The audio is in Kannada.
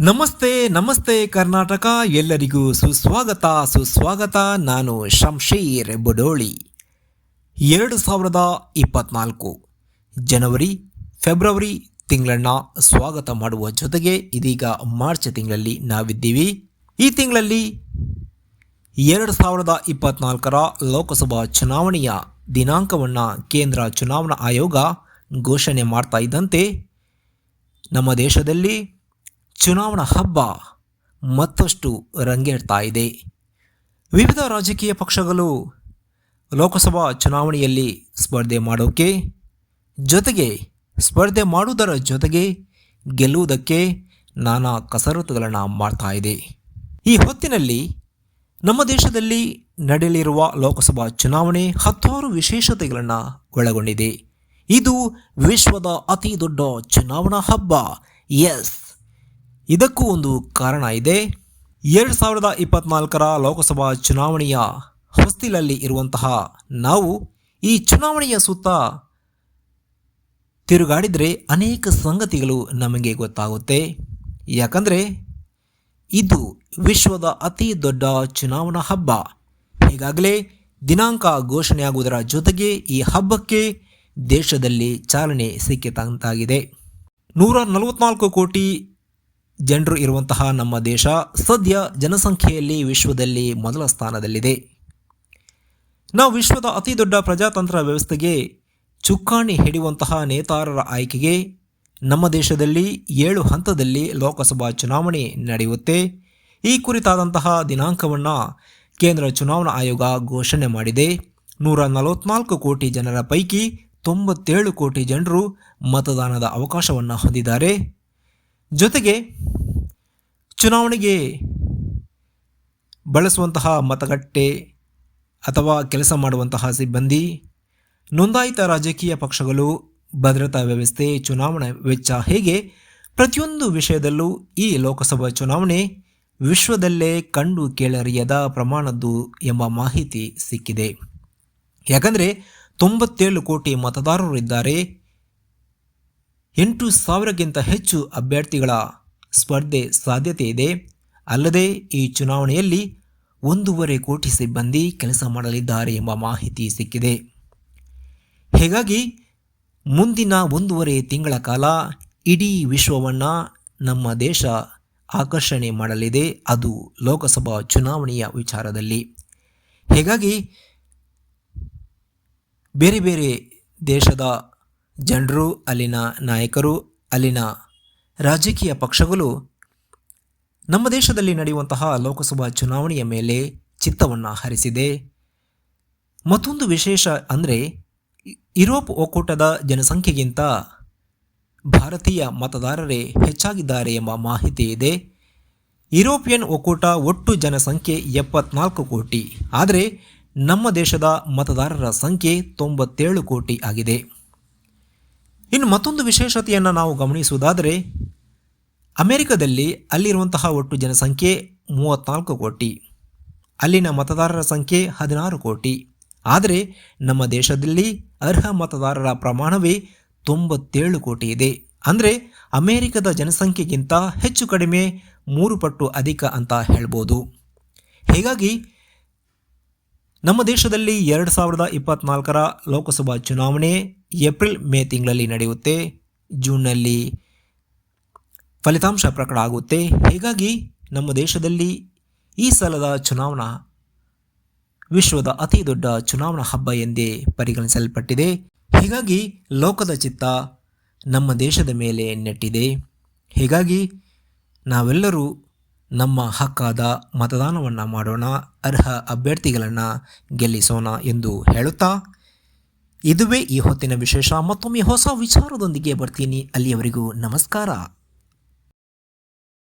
ನಮಸ್ತೆ ನಮಸ್ತೆ ಕರ್ನಾಟಕ, ಎಲ್ಲರಿಗೂ ಸುಸ್ವಾಗತ ಸುಸ್ವಾಗತ. ನಾನು ಶಂಶೀರ್ ಬುಡೋಳಿ. ಎರಡು ಸಾವಿರದ ಇಪ್ಪತ್ನಾಲ್ಕು ಜನವರಿ, ಫೆಬ್ರವರಿ ತಿಂಗಳನ್ನ ಸ್ವಾಗತ ಮಾಡುವ ಜೊತೆಗೆ ಇದೀಗ ಮಾರ್ಚ್ ತಿಂಗಳಲ್ಲಿ ನಾವಿದ್ದೀವಿ. ಈ ತಿಂಗಳಲ್ಲಿ ಎರಡು ಸಾವಿರದ ಇಪ್ಪತ್ನಾಲ್ಕರ ಲೋಕಸಭಾ ಚುನಾವಣೆಯ ದಿನಾಂಕವನ್ನು ಕೇಂದ್ರ ಚುನಾವಣಾ ಆಯೋಗ ಘೋಷಣೆ ಮಾಡ್ತಾ ಇದ್ದಂತೆ ನಮ್ಮ ದೇಶದಲ್ಲಿ ಚುನಾವಣಾ ಹಬ್ಬ ಮತ್ತಷ್ಟು ರಂಗೇರ್ತಾ ಇದೆ. ವಿವಿಧ ರಾಜಕೀಯ ಪಕ್ಷಗಳು ಲೋಕಸಭಾ ಚುನಾವಣೆಯಲ್ಲಿ ಸ್ಪರ್ಧೆ ಮಾಡೋಕ್ಕೆ ಜೊತೆಗೆ ಸ್ಪರ್ಧೆ ಮಾಡುವುದರ ಜೊತೆಗೆ ಗೆಲ್ಲುವುದಕ್ಕೆ ನಾನಾ ಕಸರತ್ತುಗಳನ್ನು ಮಾಡ್ತಾ ಇದೆ. ಈ ಹೊತ್ತಿನಲ್ಲಿ ನಮ್ಮ ದೇಶದಲ್ಲಿ ನಡೆಯಲಿರುವ ಲೋಕಸಭಾ ಚುನಾವಣೆ ಹತ್ತಾರು ವಿಶೇಷತೆಗಳನ್ನು ಒಳಗೊಂಡಿದೆ. ಇದು ವಿಶ್ವದ ಅತಿ ದೊಡ್ಡ ಚುನಾವಣಾ ಹಬ್ಬ. ಎಸ್. ಇದಕ್ಕೂ ಒಂದು ಕಾರಣ ಇದೆ. ಎರಡು ಸಾವಿರದ ಇಪ್ಪತ್ನಾಲ್ಕರ ಲೋಕಸಭಾ ಚುನಾವಣೆಯ ಹೊಸ್ತಿಲಲ್ಲಿ ಇರುವಂತಹ ನಾವು ಈ ಚುನಾವಣೆಯ ಸುತ್ತ ತಿರುಗಾಡಿದರೆ ಅನೇಕ ಸಂಗತಿಗಳು ನಮಗೆ ಗೊತ್ತಾಗುತ್ತೆ. ಯಾಕಂದರೆ ಇದು ವಿಶ್ವದ ಅತಿ ದೊಡ್ಡ ಚುನಾವಣಾ ಹಬ್ಬ. ಈಗಾಗಲೇ ದಿನಾಂಕ ಘೋಷಣೆಯಾಗುವುದರ ಜೊತೆಗೆ ಈ ಹಬ್ಬಕ್ಕೆ ದೇಶದಲ್ಲಿ ಚಾಲನೆ ಸಿಕ್ಕಿತಂತಾಗಿದೆ ನೂರ ನಲವತ್ನಾಲ್ಕು ಕೋಟಿ ಜನರು ಇರುವಂತಹ ನಮ್ಮ ದೇಶ ಸದ್ಯ ಜನಸಂಖ್ಯೆಯಲ್ಲಿ ವಿಶ್ವದಲ್ಲಿ ಮೊದಲ ಸ್ಥಾನದಲ್ಲಿದೆ. ನಾವು ವಿಶ್ವದ ಅತಿ ದೊಡ್ಡ ಪ್ರಜಾತಂತ್ರ ವ್ಯವಸ್ಥೆಗೆ ಚುಕ್ಕಾಣಿ ಹಿಡಿಯುವಂತಹ ನೇತಾರರ ಆಯ್ಕೆಗೆ ನಮ್ಮ ದೇಶದಲ್ಲಿ ಏಳು ಹಂತದಲ್ಲಿ ಲೋಕಸಭಾ ಚುನಾವಣೆ ನಡೆಯುತ್ತೆ. ಈ ಕುರಿತಾದಂತಹ ದಿನಾಂಕವನ್ನು ಕೇಂದ್ರ ಚುನಾವಣಾ ಆಯೋಗ ಘೋಷಣೆ ಮಾಡಿದೆ. ನೂರ ನಲವತ್ನಾಲ್ಕು ಕೋಟಿ ಜನರ ಪೈಕಿ ತೊಂಬತ್ತೇಳು ಕೋಟಿ ಜನರು ಮತದಾನದ ಅವಕಾಶವನ್ನು ಹೊಂದಿದ್ದಾರೆ. ಜೊತೆಗೆ ಚುನಾವಣೆಗೆ ಬಳಸುವಂತಹ ಮತಗಟ್ಟೆ ಅಥವಾ ಕೆಲಸ ಮಾಡುವಂತಹ ಸಿಬ್ಬಂದಿ, ನೋಂದಾಯಿತ ರಾಜಕೀಯ ಪಕ್ಷಗಳು, ಭದ್ರತಾ ವ್ಯವಸ್ಥೆ, ಚುನಾವಣಾ ವೆಚ್ಚ ಹೇಗೆ ಪ್ರತಿಯೊಂದು ವಿಷಯದಲ್ಲೂ ಈ ಲೋಕಸಭಾ ಚುನಾವಣೆ ವಿಶ್ವದಲ್ಲೇ ಕಂಡು ಕೇಳರಿಯದ ಪ್ರಮಾಣದ್ದು ಎಂಬ ಮಾಹಿತಿ ಸಿಕ್ಕಿದೆ. ಯಾಕಂದರೆ ತೊಂಬತ್ತೇಳು ಕೋಟಿ ಮತದಾರರು ಇದ್ದಾರೆ ಎಂಟು ಸಾವಿರಕ್ಕಿಂತ ಹೆಚ್ಚು ಅಭ್ಯರ್ಥಿಗಳ ಸ್ಪರ್ಧೆ ಸಾಧ್ಯತೆ ಇದೆ. ಅಲ್ಲದೆ ಈ ಚುನಾವಣೆಯಲ್ಲಿ ಒಂದೂವರೆ ಕೋಟಿ ಸಿಬ್ಬಂದಿ ಕೆಲಸ ಮಾಡಲಿದ್ದಾರೆ ಎಂಬ ಮಾಹಿತಿ ಸಿಕ್ಕಿದೆ. ಹೀಗಾಗಿ ಮುಂದಿನ ಒಂದೂವರೆ ತಿಂಗಳ ಕಾಲ ಇಡೀ ವಿಶ್ವವನ್ನು ನಮ್ಮ ದೇಶ ಆಕರ್ಷಣೆ ಮಾಡಲಿದೆ. ಅದು ಲೋಕಸಭಾ ಚುನಾವಣೆಯ ವಿಚಾರದಲ್ಲಿ. ಹೀಗಾಗಿ ಬೇರೆ ಬೇರೆ ದೇಶದ ಜನರು, ಅಲ್ಲಿನ ನಾಯಕರು, ಅಲ್ಲಿನ ರಾಜಕೀಯ ಪಕ್ಷಗಳು ನಮ್ಮ ದೇಶದಲ್ಲಿ ನಡೆಯುವಂತಹ ಲೋಕಸಭಾ ಚುನಾವಣೆಯ ಮೇಲೆ ಚಿತ್ತವನ್ನು ಹರಿಸಿದೆ. ಮತ್ತೊಂದು ವಿಶೇಷ ಅಂದರೆ ಯುರೋಪ್ ಒಕ್ಕೂಟದ ಜನಸಂಖ್ಯೆಗಿಂತ ಭಾರತೀಯ ಮತದಾರರೇ ಹೆಚ್ಚಾಗಿದ್ದಾರೆ ಎಂಬ ಮಾಹಿತಿ ಇದೆ. ಯುರೋಪಿಯನ್ ಒಕ್ಕೂಟ ಒಟ್ಟು ಜನಸಂಖ್ಯೆ ಎಪ್ಪತ್ನಾಲ್ಕು ಕೋಟಿ. ಆದರೆ ನಮ್ಮ ದೇಶದ ಮತದಾರರ ಸಂಖ್ಯೆ ತೊಂಬತ್ತೇಳು ಕೋಟಿ ಆಗಿದೆ. ಇನ್ನು ಮತ್ತೊಂದು ವಿಶೇಷತೆಯನ್ನು ನಾವು ಗಮನಿಸುವುದಾದರೆ ಅಮೆರಿಕದಲ್ಲಿ ಅಲ್ಲಿರುವಂತಹ ಒಟ್ಟು ಜನಸಂಖ್ಯೆ ಮೂವತ್ತ್ನಾಲ್ಕು ಕೋಟಿ. ಅಲ್ಲಿನ ಮತದಾರರ ಸಂಖ್ಯೆ ಹದಿನಾರು ಕೋಟಿ. ಆದರೆ ನಮ್ಮ ದೇಶದಲ್ಲಿ ಅರ್ಹ ಮತದಾರರ ಪ್ರಮಾಣವೇ ತೊಂಬತ್ತೇಳು ಕೋಟಿ ಇದೆ. ಅಂದರೆ ಅಮೆರಿಕದ ಜನಸಂಖ್ಯೆಗಿಂತ ಹೆಚ್ಚು ಕಡಿಮೆ ಮೂರು ಪಟ್ಟು ಅಧಿಕ ಅಂತ ಹೇಳ್ಬೋದು. ಹೀಗಾಗಿ ನಮ್ಮ ದೇಶದಲ್ಲಿ ಎರಡು ಸಾವಿರದ ಇಪ್ಪತ್ತ್ನಾಲ್ಕರ ಲೋಕಸಭಾ ಚುನಾವಣೆ ಏಪ್ರಿಲ್ ಮೇ ತಿಂಗಳಲ್ಲಿ ನಡೆಯುತ್ತೆ. ಜೂನ್ನಲ್ಲಿ ಫಲಿತಾಂಶ ಪ್ರಕಟ ಆಗುತ್ತೆ. ಹೀಗಾಗಿ ನಮ್ಮ ದೇಶದಲ್ಲಿ ಈ ಸಲದ ಚುನಾವಣಾ ವಿಶ್ವದ ಅತಿ ದೊಡ್ಡ ಚುನಾವಣಾ ಹಬ್ಬ ಎಂದೇ ಪರಿಗಣಿಸಲ್ಪಟ್ಟಿದೆ. ಹೀಗಾಗಿ ಲೋಕದ ಚಿತ್ತ ನಮ್ಮ ದೇಶದ ಮೇಲೆ ನೆಟ್ಟಿದೆ. ಹೀಗಾಗಿ ನಾವೆಲ್ಲರೂ ನಮ್ಮ ಹಕ್ಕಾದ ಮತದಾನವನ್ನು ಮಾಡೋಣ, ಅರ್ಹ ಅಭ್ಯರ್ಥಿಗಳನ್ನು ಗೆಲ್ಲಿಸೋಣ ಎಂದು ಹೇಳುತ್ತಾ ಇದುವೇ ಈ ಹೊತ್ತಿನ ವಿಶೇಷ. ಮತ್ತೊಮ್ಮೆ ಹೊಸ ವಿಚಾರದೊಂದಿಗೆ ಬರ್ತೀನಿ. ಅಲ್ಲಿಯವರೆಗೂ ನಮಸ್ಕಾರ.